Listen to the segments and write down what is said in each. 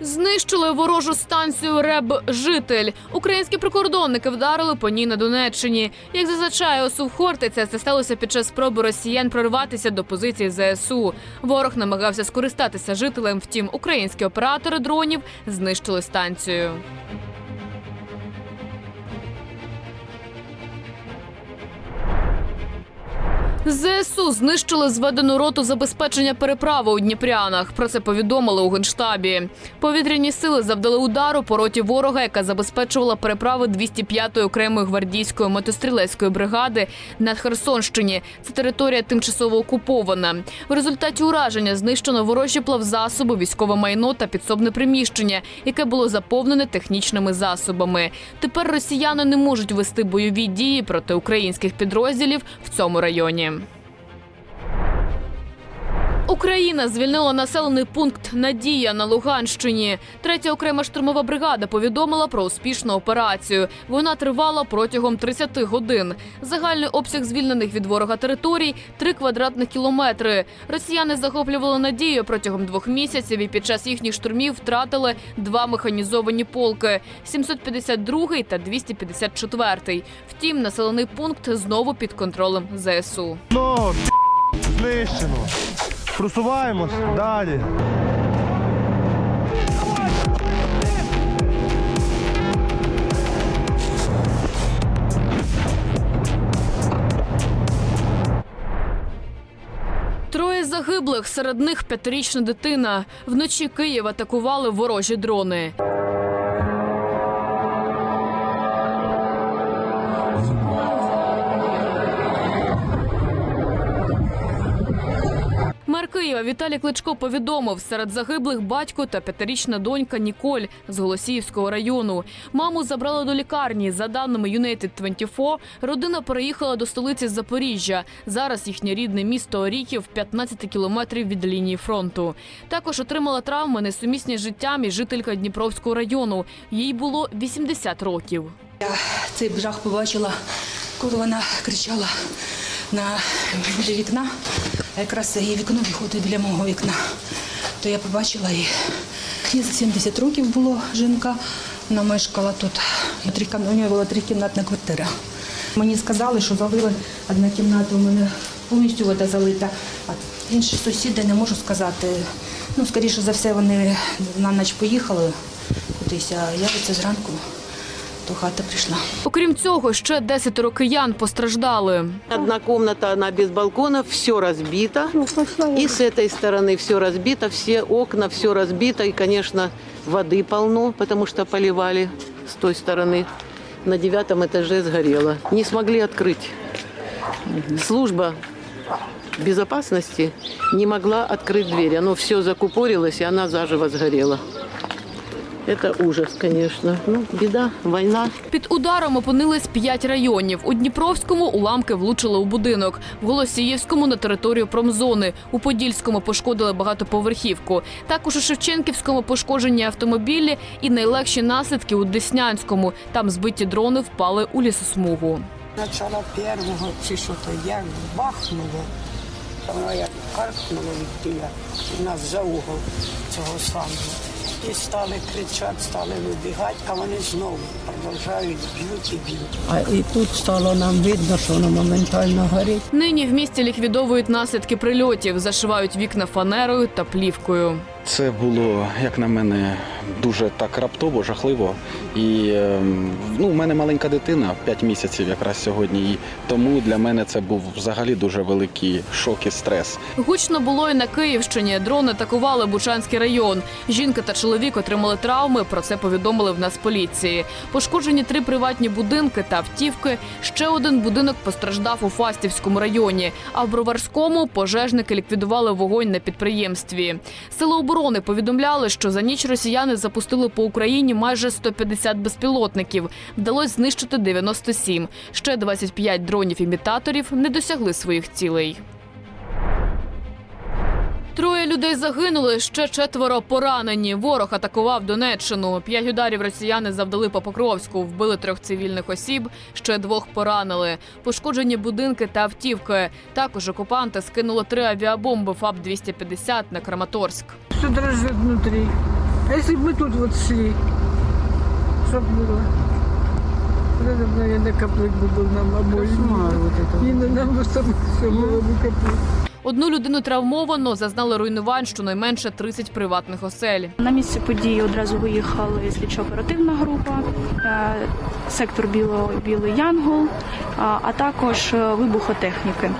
Знищили ворожу станцію РЕБ Житель. Українські прикордонники вдарили по ній на Донеччині. Як зазначає ОСУ Хортиця, це сталося під час спроби росіян прорватися до позиції ЗСУ. Ворог намагався скористатися жителем. Втім, українські оператори дронів знищили станцію. ЗСУ знищили зведену роту забезпечення переправи у Дніпрянах. Про це повідомили у генштабі. Повітряні сили завдали удару по роті ворога, яка забезпечувала переправи 205-ї окремої гвардійської мотострілецької бригади на Херсонщині. Це територія тимчасово окупована. В результаті ураження знищено ворожі плавзасоби, військове майно та підсобне приміщення, яке було заповнене технічними засобами. Тепер росіяни не можуть вести бойові дії проти українських підрозділів в цьому районі. Україна звільнила населений пункт Надія на Луганщині. Третя окрема штурмова бригада повідомила про успішну операцію. Вона тривала протягом 30 годин. Загальний обсяг звільнених від ворога територій 3 квадратних кілометри. Росіяни захоплювали надію протягом двох місяців і під час їхніх штурмів втратили два механізовані полки 752 та 254. Втім, населений пункт знову під контролем ЗСУ. Ну, знищено. Просуваємось далі. Троє загиблих, серед них п'ятирічна дитина. Вночі Київ атакували ворожі дрони. Києва Віталій Кличко повідомив, серед загиблих батько та п'ятирічна донька Ніколь з Голосіївського району. Маму забрали до лікарні. За даними United 24, родина переїхала до столиці Запоріжжя. Зараз їхнє рідне місто Оріхів 15 кілометрів від лінії фронту. Також отримала травми несумісні з життям і жителька Дніпровського району. Їй було 80 років. Цей жах побачила, коли вона кричала на біля вікна. А якраз її вікно виходить біля мого вікна. То я побачила її. Їй за 70 років було жінка. Вона мешкала тут. У неї була трикімнатна квартира. Мені сказали, що залили одна кімната у мене повністю вода залита, а інші сусіди не можу сказати. Ну, скоріше за все, вони на ніч поїхали кудись, а я оце зранку до хати прийшла. Окрім цього, ще 10 киян постраждали. Одна комната, она без балкона, все разбито. И с этой стороны все разбито, все окна, все разбито. И, конечно, воды полно, потому что поливали с той стороны. На девятом этаже сгорело. Не смогли открыть. Служба безопасности не могла открыть дверь. Оно все закупорилось, и она заживо сгорела. Это ужас, конечно. Ну, беда, война. Під ударом опинились п'ять районів. У Дніпровському уламки влучили у будинок, в Голосіївському на територію промзони, у Подільському пошкодили багатоповерхівку. Також у Шевченківському пошкоджені автомобілі і найлегші наслідки у Деснянському. Там збиті дрони впали у лісосмугу. Начало первого чи що то як бахнуло, воно як каркнуло від біля нас за угол цього самого. І стали кричати, стали вибігати, а вони знову продовжують б'ють і б'ють. А і тут стало нам видно, що воно моментально горить. Нині в місті ліквідовують наслідки прильотів, зашивають вікна фанерою та плівкою. Це було, як на мене, дуже так раптово, жахливо. І ем, ну, у мене маленька дитина, 5 місяців якраз сьогодні. І тому для мене це був взагалі дуже великий шок і стрес. Гучно було і на Київщині. Дрони атакували Бучанський район. Жінка та чоловік отримали травми. Про це повідомили в Нацполіції. Пошкоджені три приватні будинки та автівки. Ще один будинок постраждав у Фастівському районі. А в Броварському пожежники ліквідували вогонь на підприємстві. Сили оборони повідомляли, що за ніч росіяни запустили по Україні майже 150 безпілотників. Вдалося знищити 97. Ще 25 дронів-імітаторів не досягли своїх цілей. Троє людей загинули, ще четверо поранені. Ворог атакував Донеччину. П'ять ударів росіяни завдали по Покровську, вбили трьох цивільних осіб, ще двох поранили. Пошкоджені будинки та автівки. Також окупанти скинули три авіабомби ФАБ-250 на Краматорськ. Все дрожит внутри. А если бы мы тут вот шли, что бы было? Вот это, наверное, каплык бы был нам обоим. И на нам бы чтобы все было бы каплык. Одну людину травмовано, зазнали руйнувань щонайменше 30 приватних осель. На місце події одразу виїхала слідчо-оперативна група, е, сектор біло, Білий Янгол, а, а також е, вибухотехніки.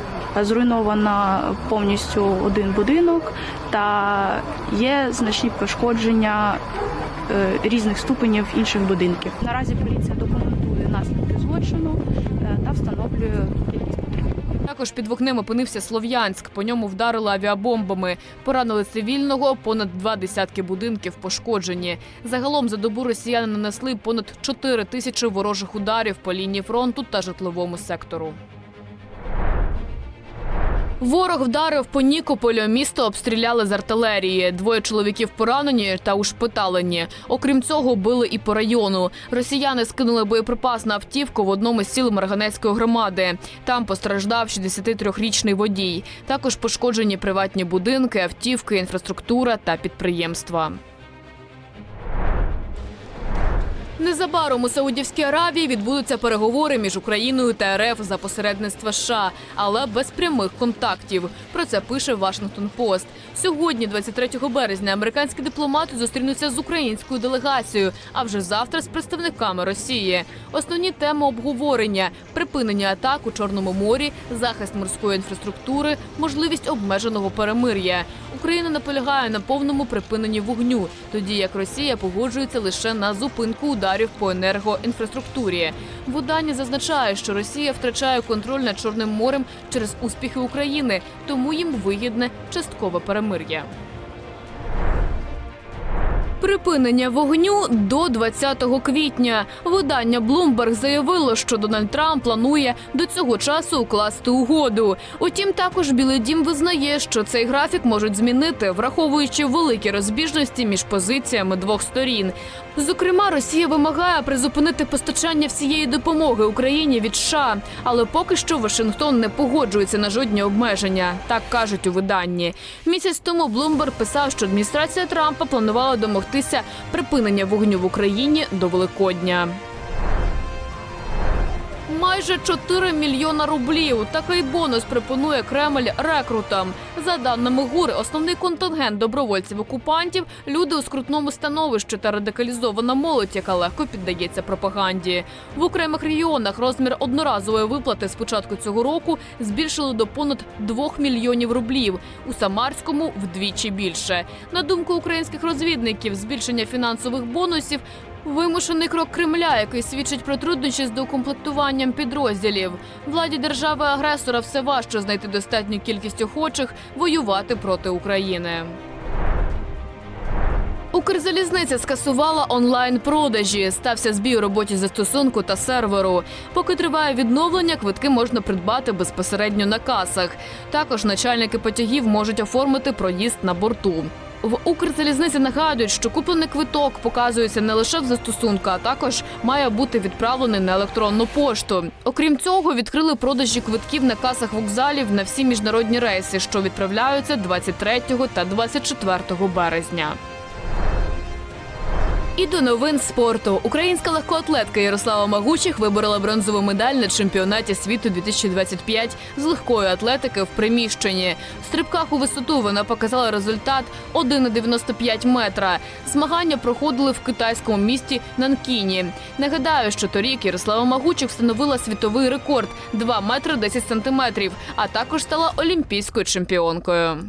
Зруйнована повністю один будинок та є значні пошкодження е, різних ступенів інших будинків. Наразі поліція документує наслідки злочину е, та встановлює. Також під вогнем опинився Слов'янськ. По ньому вдарили авіабомбами. Поранили цивільного, понад два десятки будинків пошкоджені. Загалом за добу росіяни нанесли понад 4 тисячі ворожих ударів по лінії фронту та житловому сектору. Ворог вдарив по Нікополю. Місто обстріляли з артилерії. Двоє чоловіків поранені та ушпиталені. Окрім цього, били і по району. Росіяни скинули боєприпас на автівку в одному з сіл Марганецької громади. Там постраждав 63-річний водій. Також пошкоджені приватні будинки, автівки, інфраструктура та підприємства. Незабаром у Саудівській Аравії відбудуться переговори між Україною та РФ за посередництва США, але без прямих контактів. Про це пише Вашингтон Пост. Сьогодні, 23 березня, американські дипломати зустрінуться з українською делегацією, а вже завтра з представниками Росії. Основні теми обговорення: припинення атак у Чорному морі, захист морської інфраструктури, можливість обмеженого перемир'я. Україна наполягає на повному припиненні вогню, тоді як Росія погоджується лише на зупинку ударів по енергоінфраструктурі. Видання зазначає, що Росія втрачає контроль над Чорним морем через успіхи України, тому їм вигідне часткове перемир'я. Припинення вогню до 20 квітня. Видання Bloomberg заявило, що Дональд Трамп планує до цього часу укласти угоду. Утім, також Білий Дім визнає, що цей графік можуть змінити, враховуючи великі розбіжності між позиціями двох сторін. Зокрема, Росія вимагає призупинити постачання всієї допомоги Україні від США, але поки що Вашингтон не погоджується на жодні обмеження. Так кажуть у виданні. Місяць тому Блумберг писав, що адміністрація Трампа планувала домогтися припинення вогню в Україні до Великодня. Майже 4 мільйона рублів. Такий бонус пропонує Кремль рекрутам. За даними ГУР, основний контингент добровольців-окупантів люди у скрутному становищі та радикалізована молодь, яка легко піддається пропаганді. В окремих регіонах розмір одноразової виплати з початку цього року збільшили до понад 2 мільйонів рублів. У Самарському вдвічі більше. На думку українських розвідників, збільшення фінансових бонусів Вимушений крок Кремля, який свідчить про труднощі з доукомплектуванням підрозділів. Владі держави-агресора все важче знайти достатню кількість охочих воювати проти України. Укрзалізниця скасувала онлайн-продажі. Стався збій у роботі застосунку та серверу. Поки триває відновлення, квитки можна придбати безпосередньо на касах. Також начальники потягів можуть оформити проїзд на борту. В Укрзалізниці нагадують, що куплений квиток показується не лише в застосунку, а також має бути відправлений на електронну пошту. Окрім цього, відкрили продажі квитків на касах вокзалів на всі міжнародні рейси, що відправляються 23 та 24 березня. І до новин спорту. Українська легкоатлетка Ярослава Магучих виборола бронзову медаль на чемпіонаті світу 2025 з легкої атлетики в приміщенні. В стрибках у висоту вона показала результат 1,95 метра. Змагання проходили в китайському місті Нанкіні. Нагадаю, що торік Ярослава Магучих встановила світовий рекорд 2 метри 10 сантиметрів, а також стала олімпійською чемпіонкою.